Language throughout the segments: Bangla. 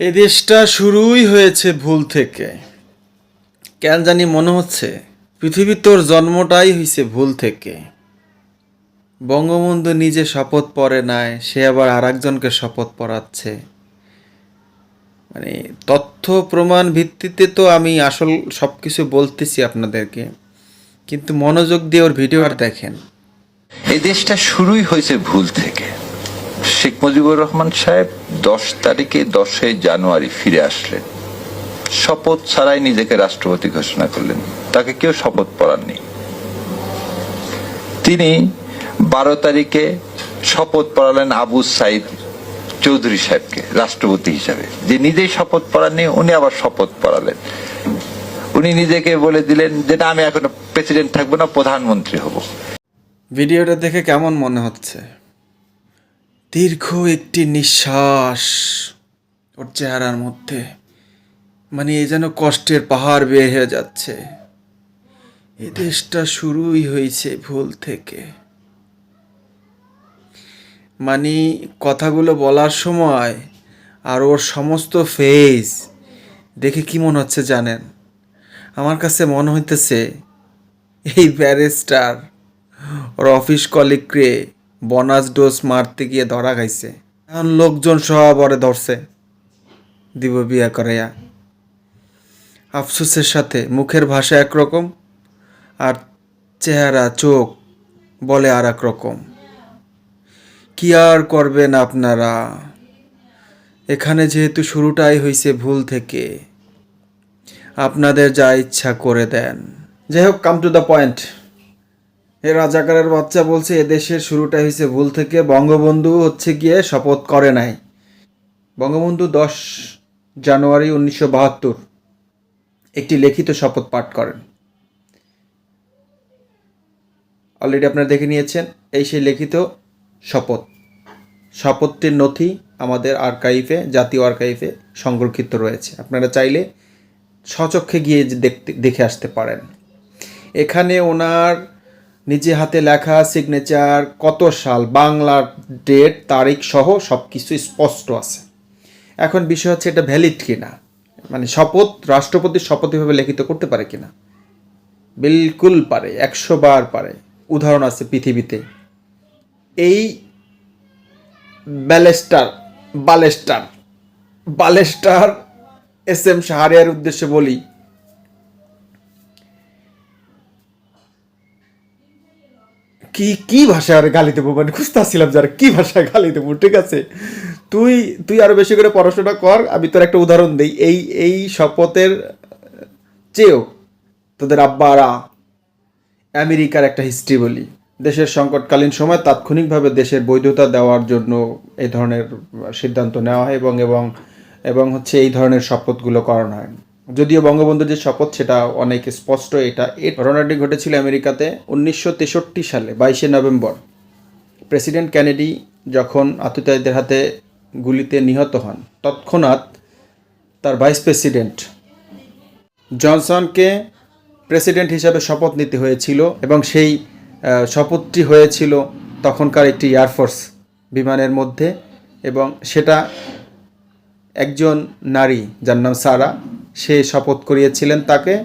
এ দেশটা শুরুই হয়েছে ভুল থেকে। কেন জানি মনে হচ্ছে, পৃথিবীর তোর জন্মটাই হয়েছে ভুল থেকে। বঙ্গবন্ধু নিজে শপথ পড়ে নাই, সে আবার আর একজনকে শপথ পড়াচ্ছে মানে তথ্য প্রমাণ ভিত্তিতে তো আমি আসল সব কিছু বলতেছি আপনাদেরকে, কিন্তু মনোযোগ দিয়ে ওর ভিডিওটা দেখেন। এই দেশটা শুরুই হয়েছে ভুল থেকে। শেখ মুজিবুর রহমান সাহেব দশ তারিখে দশই জানুয়ারি ফিরে আসলেন। শপথ ছাড়াই নিজেকে রাষ্ট্রপতি ঘোষণা করলেন। তাকে কেউ শপথ পড়াননি। তিনি বারো তারিখে শপথ পড়ালেন আবু সাইদ চৌধুরী সাহেবকে, রাষ্ট্রপতি হিসাবে। যে নিজেই শপথ পড়াননি, উনি আবার শপথ পড়ালেন। উনি নিজেকে বলে দিলেন যে, না, আমি এখন প্রেসিডেন্ট থাকব না, প্রধানমন্ত্রী হব। ভিডিওটা দেখে কেমন মনে হচ্ছে? দীর্ঘ একটি নিঃশ্বাস ওর চেহারার মধ্যে। মানে এ যেন কষ্টের পাহাড় বেয়ে হয়ে যাচ্ছে। এ দেশটা শুরুই হয়েছে ভুল থেকে। মানে কথাগুলো বলার সময় আর ওর সমস্ত ফেস দেখে কি মনে হচ্ছে জানেন? আমার কাছে মনে হইতেছে এই ব্যারিস্টার, ওর অফিস কলিগকে বোনাস ডোজ মারতে গিয়ে ধরা খাইছে। এখন লোকজন সব ওরে ধরছে। দিব বিয়া করাইয়া। আফসোসের সাথে মুখের ভাষা একরকম আর চেহারা, চোখ বলে আর এক রকম কি আর করবেন আপনারা? এখানে যেহেতু শুরুটাই হয়েছে ভুল থেকে। আপনাদের যা ইচ্ছা করে দেন। যাই হোক কাম টু দ্য পয়েন্ট এ রাজাকারের বাচ্চা, বলছে এদেশের শুরুটা হয়েছে ভুল থেকে। বঙ্গবন্ধু হচ্ছে গিয়ে শপথ করে নাই। বঙ্গবন্ধু দশ জানুয়ারি উনিশশো বাহাত্তর একটি লিখিত শপথ পাঠ করেন। অলরেডি আপনারা দেখে নিয়েছেন এই সেই লিখিত শপথ। শপথটির নথি আমাদের আর্কাইভে জাতীয় আর্কাইভে সংরক্ষিত রয়েছে। আপনারা চাইলে সচক্ষে গিয়ে দেখতে, দেখে আসতে পারেন। এখানে ওনার নিজে হাতে লেখা সিগনেচার কত সাল, বাংলার ডেট তারিখ সহ সব কিছু স্পষ্ট আছে। এখন বিষয় হচ্ছে এটা ভ্যালিড কিনা? মানে শপথ রাষ্ট্রপতির শপথ এভাবে লিখিত করতে পারে কিনা? বিলকুল পারে, একশো বার পারে। উদাহরণ আছে পৃথিবীতে। এই barrister, barrister barrister S M Shahriar উদ্দেশ্যে বলি কি কি ভাষায় আর গালি দেবো? মানে খুঁজতে আসছিলাম যারা কি ভাষায় গালি দেবো, ঠিক আছে? তুই তুই আরও বেশি করে পড়াশোনা কর, আমি তোর একটা উদাহরণ দিই। এই এই শপথের চেয়েও তোদের আব্বারা আমেরিকার একটা হিস্ট্রি বলি। দেশের সংকটকালীন সময় তাৎক্ষণিকভাবে দেশের বৈধতা দেওয়ার জন্য এই ধরনের সিদ্ধান্ত নেওয়া হয় এবং এবং এবং হচ্ছে এই ধরনের শপথগুলো করানো হয়। যদিও বঙ্গবন্ধুর যে শপথ, সেটা অনেক স্পষ্ট এটা। এই ঘটনাটি ঘটেছিল আমেরিকাতে উনিশশো তেষট্টি সালে, বাইশে নভেম্বর। প্রেসিডেন্ট ক্যানেডি যখন আততায়ীদের হাতে গুলিতে নিহত হন, তৎক্ষণাৎ তার ভাইস প্রেসিডেন্ট জনসনকে প্রেসিডেন্ট হিসাবে শপথ নিতে হয়েছিল এবং সেই শপথটি হয়েছিল তখনকার একটি এয়ারফোর্স বিমানের মধ্যে এবং সেটা একজন নারী যার নাম সারা। সে শপথ করিয়েছিলেন তাকে,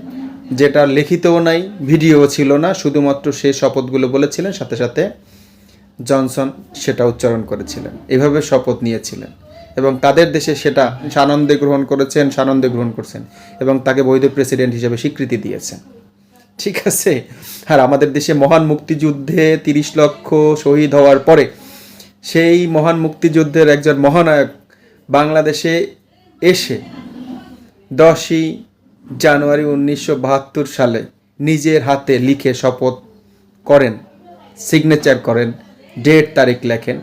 যেটা লিখিতও নাই ভিডিও ছিল না, শুধুমাত্র সে শপথগুলো বলেছিলেন, সাথে সাথে জনসন সেটা উচ্চারণ করেছিলেন। এভাবে শপথ নিয়েছিলেন। এবং তাদের দেশে সেটা সানন্দে গ্রহণ করেছেন, সানন্দে গ্রহণ করছেন, এবং তাকে বৈধ প্রেসিডেন্ট হিসেবে স্বীকৃতি দিয়েছেন। ঠিক আছে? আর আমাদের দেশে মহান মুক্তিযুদ্ধে তিরিশ লক্ষ শহীদ হওয়ার পরে, সেই মহান মুক্তিযুদ্ধের একজন মহানায়ক বাংলাদেশে এসে দশই জানুয়ারি উনিশশো বাহাত্তর সালে নিজের হাতে লিখে শপথ করেন সিগনেচার করেন ডেট তারিখ লেখেন।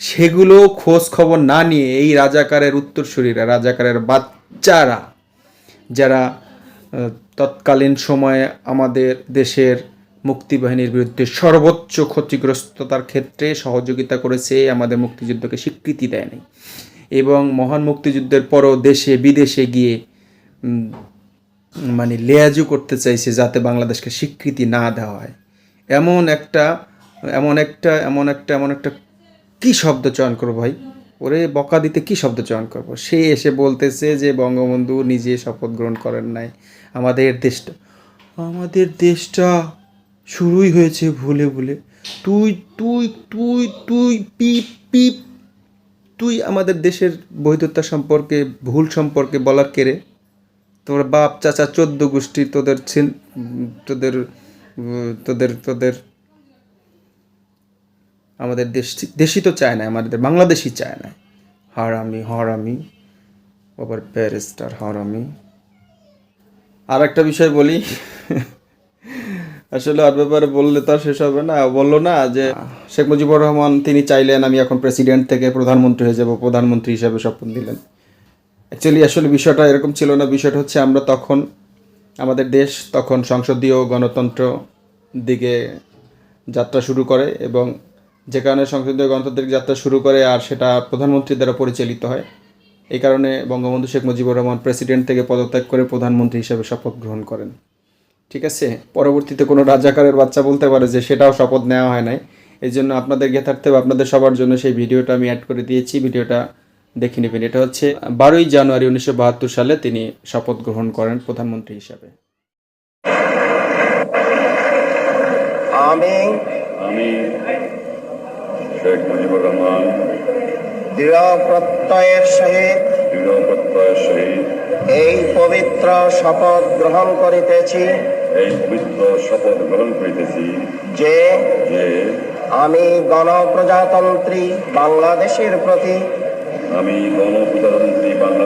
সেগুলো খোঁজ খবর না নিয়ে এই রাজাকারের উত্তরসূরিরা, রাজাকারের বাচ্চারা, যারা তৎকালীন সময়ে আমাদের দেশের মুক্তিবাহিনীর বিরুদ্ধে সর্বোচ্চ ক্ষতিগ্রস্ততার ক্ষেত্রে সহযোগিতা করেছে, আমাদের মুক্তিযুদ্ধকে স্বীকৃতি দেয়নি। এবং মহান মুক্তিযুদ্ধের পরও দেশে, বিদেশে গিয়ে মানে লেয়াজু করতে চাইছে যাতে বাংলাদেশকে স্বীকৃতি না দেওয়া হয়। এমন একটা এমন একটা এমন একটা এমন একটা কি শব্দ চয়ন করব ভাই? ওরে বকা দিতে কি শব্দ চয়ন করব? সে এসে বলতেছে যে বঙ্গবন্ধু নিজে শপথ গ্রহণ করেন নাই। আমাদের দেশটা আমাদের দেশটা শুরুই হয়েছে ভুলে ভুলে। তুই তুই তুই তুই, পিপ পিপ, তুই আমাদের দেশের বৈধতা সম্পর্কে, ভুল সম্পর্কে বলার কেড়ে তোর বাপ, চাচা চোদ্দ গোষ্ঠী তোদের তোদের তোদের তোদের আমাদের দেশ দেশই তো চায় না, আমাদের বাংলাদেশই চায় না। হারামি হারামি ওভার প্যারিস্টার হারামি। আর একটা বিষয় বলি, আসলে আর ব্যাপারে বললে তো আর শেষ হবে না। বলল না যে, শেখ মুজিবুর রহমান, তিনি চাইলেন আমি এখন প্রেসিডেন্ট থেকে প্রধানমন্ত্রী হয়ে যাব, প্রধানমন্ত্রী হিসাবে শপথ দিলেন। অ্যাকচুয়ালি আসলে বিষয়টা এরকম ছিল না। বিষয়টা হচ্ছে আমরা তখন, আমাদের দেশ তখন সংসদীয় গণতন্ত্র দিকে যাত্রা শুরু করে এবং যে কারণে সংসদীয় গণতান্ত্রিক যাত্রা শুরু করে আর সেটা প্রধানমন্ত্রী দ্বারা পরিচালিত হয়। এই কারণে বঙ্গবন্ধু শেখ মুজিবুর রহমান প্রেসিডেন্ট থেকে পদত্যাগ করে প্রধানমন্ত্রী হিসেবে শপথ গ্রহণ করেন। ঠিক আছে? পরবর্তীতে কোনো রাজাকারের বাচ্চা বলতে পারে যে সেটাও শপথ নেওয়া হয় নাই। এই জন্য আপনাদের জ্ঞাতার্থে আপনাদের সবার জন্য সেই ভিডিওটা আমি অ্যাড করে দিয়েছি। ভিডিওটা দেখে নেবেন। এটা হচ্ছে বারোই জানুয়ারি উনিশশো বাহাত্তর সালে তিনি শপথ গ্রহণ করেন প্রধানমন্ত্রী হিসাবে। আমি আমি শেখ মুজিবুর রহমান। দৃঢ় প্রত্যয়ের সহিত দৃঢ় প্রত্যয়ের সহিত এই পবিত্র শপথ গ্রহণ করিতেছি। এই পবিত্র শপথ গ্রহণ করিতেছি। যে যে আমি গণপ্রজাতন্ত্রী বাংলাদেশের প্রতি আমি গণপ্রজাতন্ত্রী বাংলাদেশ